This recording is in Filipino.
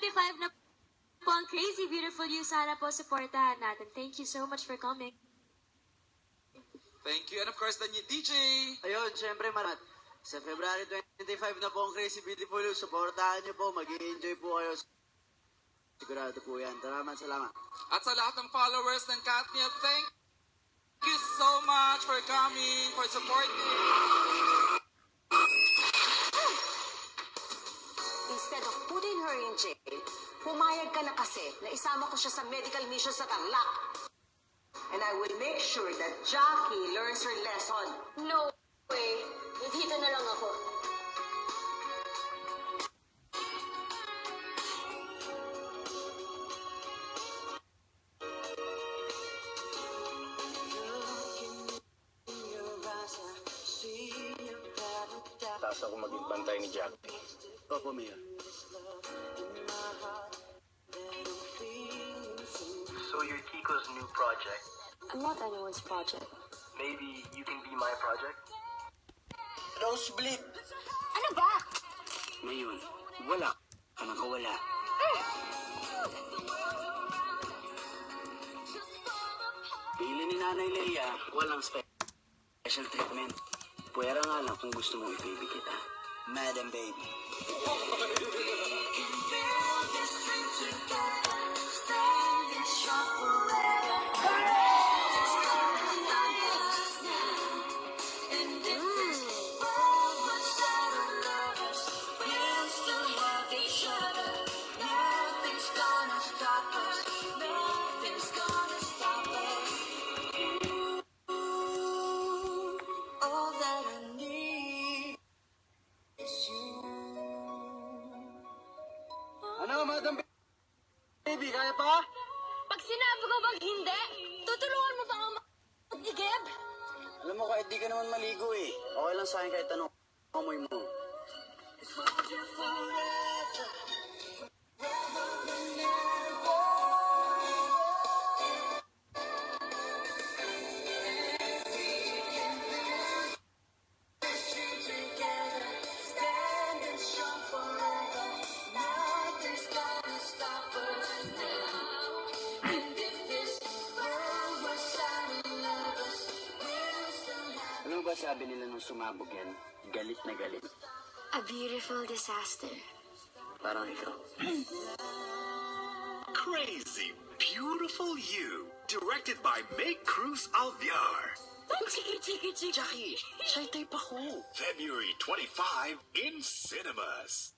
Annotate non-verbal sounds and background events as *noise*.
25 na po ang Crazy Beautiful You. Sana po supportahan natin. Thank you so much for coming. Thank you. And of course, the new DJ. Ayun, syempre marat. Sa February 25 na po ang Crazy Beautiful You. Supportahan niyo po. mag enjoy po kayo. Sigurado po yan. Salamat, salamat. At sa lahat ng followers ng Katniel, thank you so much for coming, for supporting. Instead of putting her in jail, pumayag ka na kasi na isama ko siya sa medical mission sa Tarlac. And I will make sure that Jackie learns her lesson. No way. Dito na lang ako. Taas ako maging bantay ni Jackie. Opo, Mayor. So you're Kiko's new project. I'm not anyone's project. Maybe you can be my project? Nosebleed! Ano ba? Ngayon, wala ka nang kawala. Pili ni Nanay Leia, walang spe- special treatment. Pwera nga lang kung gusto mong i-baby kita. Madam Baby. All that I need Baby, kaya pa? Pag sinabi ko bang hindi, tutulungan mo pa ako mag-igib? Alam mo, kahit di ka naman maligo eh. Okay lang sa akin kahit anong amoy mo. Ba sabi nila nung sumabog yan? Galit na galit. A beautiful disaster. Parang ikaw. *clears throat* Crazy Beautiful You, directed by Meg Cruz Alviar. Chiki, chiki, chiki. Jackie, shy type ako. February 25 in cinemas.